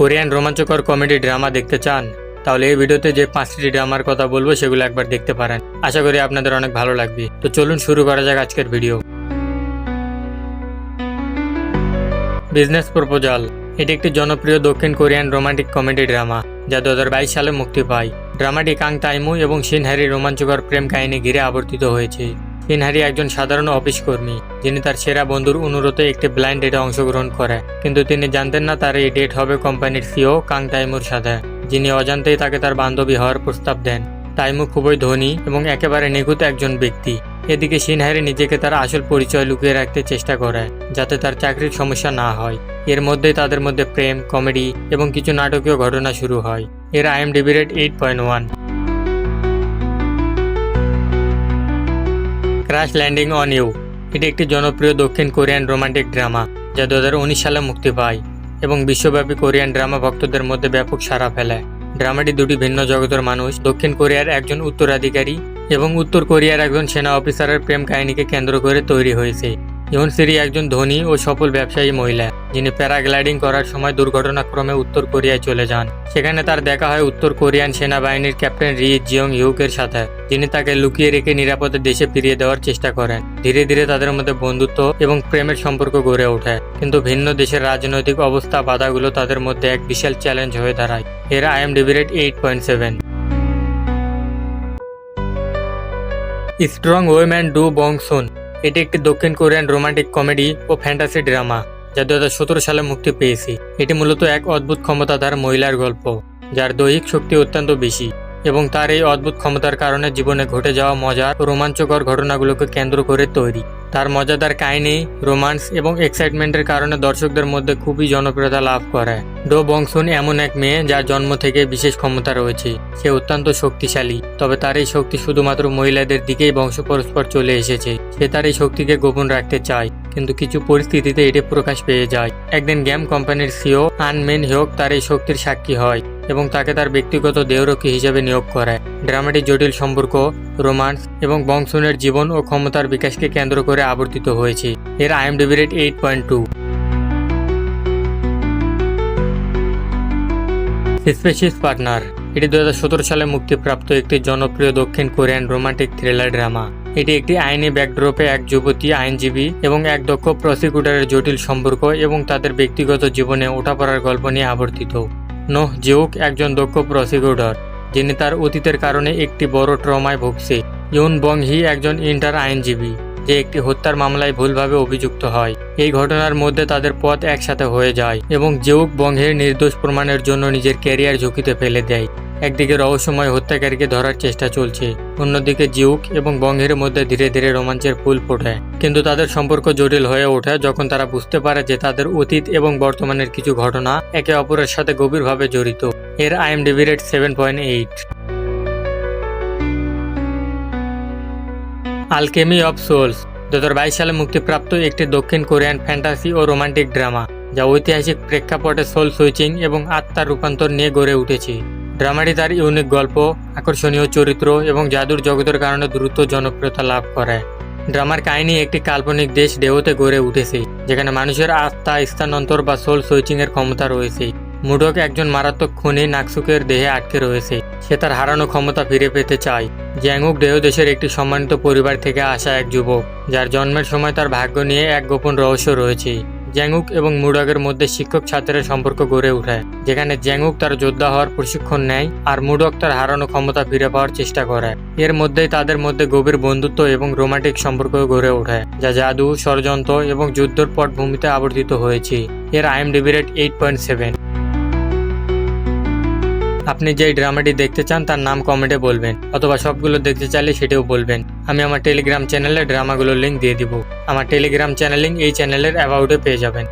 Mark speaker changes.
Speaker 1: Korean রোমাঞ্চকর comedy drama দেখতে চান, তাহলে এই ভিডিওতে যে পাঁচটি ড্রামার কথা বলব সেগুলো একবার দেখতে পারেন। আশা করি আপনাদের অনেক ভালো লাগবে। তো চলুন শুরু করা যাক আজকের ভিডিও। Business proposal. এটি একটি জনপ্রিয় দক্ষিণ কোরিয়ান রোমান্টিক কমেডি ড্রামা, যা দু হাজার বাইশ সালে মুক্তি পায়। ড্রামাটি কাং তাইমু এবং শিন হ্যারির রোমাঞ্চকর প্রেম কাহিনী ঘিরে আবর্তিত হয়েছে। শিন একজন সাধারণ অফিস কর্মী, যিনি তার সেরা বন্ধুর অনুরোধে একটি ব্লাইন্ড ডেটে অংশগ্রহণ করে। কিন্তু তিনি জানতেন না তার এই ডেট হবে কোম্পানির সিও কাং তাইমুর সাথে, যিনি অজান্তেই তাকে তার বান্ধবী হওয়ার প্রস্তাব দেন। তাইমু খুবই ধনী এবং একেবারে নিখুঁত একজন ব্যক্তি। এদিকে সিনহারি নিজেকে তার আসল পরিচয় লুকিয়ে রাখতে চেষ্টা করে, যাতে তার চাকরির সমস্যা না হয়। এর মধ্যেই তাদের মধ্যে প্রেম, কমেডি এবং কিছু নাটকীয় ঘটনা শুরু হয়। এর IMDb rate eight point one. Crash landing on you এটি একটি জনপ্রিয় দক্ষিণ কোরিয়ান রোমান্টিক ড্রামা যা দু হাজার উনিশ সালে মুক্তি পায় এবং বিশ্বব্যাপী কোরিয়ান ড্রামা ভক্তদের মধ্যে ব্যাপক সাড়া ফেলে। ড্রামাটি দুটি ভিন্ন জগতের মানুষ, দক্ষিণ কোরিয়ার একজন উত্তরাধিকারী এবং উত্তর কোরিয়ার একজন সেনা অফিসারের প্রেম কাহিনীকে কেন্দ্র করে তৈরি হয়েছে। ইউন সিরি একজন ধনী ও সফল ব্যবসায়ী মহিলা। যিনি প্যারাগ্লাইডিং করার সময় দুর্ঘটনাক্রমে উত্তর কোরিয়ায় চলে যান। সেখানে তার দেখা হয় উত্তর কোরিয়ান সেনাবাহিনীর ক্যাপ্টেন রি জিয়ং হিউকের সাথে। যিনি তাকে লুকিয়ে রেখে নিরাপদে দেশে ফিরিয়ে দেওয়ার চেষ্টা করেন। ধীরে ধীরে তাদের মধ্যে বন্ধুত্ব এবং প্রেমের সম্পর্ক গড়ে ওঠে। কিন্তু ভিন্ন দেশের রাজনৈতিক অবস্থা বাধাগুলো তাদের মধ্যে এক বিশাল চ্যালেঞ্জ হয়ে দাঁড়ায়। এর IMDb rate eight point seven. Strong woman Do Bongsoon এটি একটি দক্ষিণ কোরিয়ান রোমান্টিক কমেডি ও ফ্যান্টাসি ড্রামা, যা দু হাজার সতেরো সালে মুক্তি পেয়েছে। এটি মূলত এক অদ্ভুত ক্ষমতাধার মহিলার গল্প, যার দৈহিক শক্তি অত্যন্ত বেশি, এবং তার এই অদ্ভুত ক্ষমতার কারণে জীবনে ঘটে যাওয়া মজার ও রোমাঞ্চকর ঘটনাগুলোকে কেন্দ্র করে তৈরি। তার মজাদার কাহিনী, রোমান্স এবং এক্সাইটমেন্টের কারণে দর্শকদের মধ্যে খুবই জনপ্রিয়তা লাভ করে। ডো বংশুন এমন এক মেয়ে যার জন্ম থেকে বিশেষ ক্ষমতা রয়েছে। সে অত্যন্ত শক্তিশালী, তবে তার এই শক্তি শুধুমাত্র মহিলাদের দিকেই বংশ পরস্পর চলে এসেছে। সে তার এই শক্তিকে গোপন রাখতে চায়। কিন্তু কিছু পরিস্থিতিতে এটি প্রকাশ পেয়ে যায়। একদিন গেম কোম্পানির সিও আনমেন হিওক তার এই শক্তির সাক্ষী হয় এবং তাকে তার ব্যক্তিগত দেহরক্ষী হিসেবে নিয়োগ করে। ড্রামাটি জটিল সম্পর্ক, রোমান্স এবং বংশনের জীবন ও ক্ষমতার বিকাশকে কেন্দ্র করে আবর্তিত হয়েছে। এর IMDb rate eight point two. Species partner. এটি দু হাজার সতেরো সালে মুক্তিপ্রাপ্ত একটি জনপ্রিয় দক্ষিণ কোরিয়ান রোমান্টিক থ্রিলার ড্রামা। এটি একটি আইনি ব্যাকড্রপে এক যুবতী আইনজীবী এবং এক দক্ষ প্রসিকিউটরের জটিল সম্পর্ক এবং তাদের ব্যক্তিগত জীবনে ওঠাপড়ার গল্প নিয়ে আবর্তিত। নোহ জিউক একজন দক্ষ প্রসিকিউটর, যিনি তার অতীতের কারণে একটি বড় ট্রমায় ভুগছে। ইউন বং হি একজন ইন্টার আইনজীবী, যে একটি হত্যার মামলায় ভুলভাবে অভিযুক্ত হয়। এই ঘটনার মধ্যে তাদের পথ একসাথে হয়ে যায় এবং জেউক বংহের নির্দোষ প্রমাণের জন্য নিজের ক্যারিয়ার ঝুঁকিতে ফেলে দেয়। একদিকে রহস্যময় হত্যাকারীকে ধরার চেষ্টা চলছে, অন্যদিকে জিউক এবং বংহের মধ্যে ধীরে ধীরে রোমাঞ্চের ফুল ফোটে। কিন্তু তাদের সম্পর্ক জটিল হয়ে ওঠে যখন তারা বুঝতে পারে যে তাদের অতীত এবং বর্তমানের কিছু ঘটনা একে অপরের সাথে গভীরভাবে জড়িত। এর IMDb rate seven point eight. Alchemy of souls দু হাজার বাইশ সালে মুক্তিপ্রাপ্ত একটি দক্ষিণ কোরিয়ান ফ্যান্টাসি ও রোমান্টিক ড্রামা, যা ঐতিহাসিক প্রেক্ষাপটে সোল সুইচিং এবং আত্মার রূপান্তর নিয়ে গড়ে উঠেছে। ড্রামাটি তার ইউনিক গল্প, আকর্ষণীয় চরিত্র এবং জাদুর জগতের কারণে দ্রুত জনপ্রিয়তা লাভ করে। ড্রামার কাহিনী একটি কাল্পনিক দেশ দেহতে গড়ে উঠেছে, যেখানে মানুষের আস্থা, স্থানান্তর বা সোল সুইচিং এর ক্ষমতা রয়েছে। মুডক একজন মারাত্মক খুনি নাকসুকের দেহে আটকে রয়েছে, সে তার হারানো ক্ষমতা ফিরে পেতে চায়। জ্যাংউক দেহদেশের একটি সম্মানিত পরিবার থেকে আসা এক যুবক, যার জন্মের সময় তার ভাগ্য নিয়ে এক গোপন রহস্য রয়েছে। জ্যাংউক এবং মুডকের মধ্যে শিক্ষক ছাত্রের সম্পর্ক গড়ে ওঠে, যেখানে জ্যাংউক তার যোদ্ধা হওয়ার প্রশিক্ষণ নেয় আর মুডক তার হারানো ক্ষমতা ফিরে পাওয়ার চেষ্টা করে। এর মধ্যেই তাদের মধ্যে গভীর বন্ধুত্ব এবং রোমান্টিক সম্পর্ক গড়ে ওঠে, যা জাদু, ষড়যন্ত্র এবং যুদ্ধের পটভূমিতে আবর্তিত হয়েছে। এর IMDb rate eight point seven আপনি যেই ড্রামাটি দেখতে চান, তার নাম কমেন্টে বলবেন, অথবা সবগুলো দেখতে চাইলে সেটিও বলবেন। আমি আমার টেলিগ্রাম চ্যানেলে ড্রামাগুলোর লিঙ্ক দিয়ে দিব। আমার টেলিগ্রাম চ্যানেল লিঙ্ক এই চ্যানেলের অ্যাবাউটে পেয়ে যাবেন।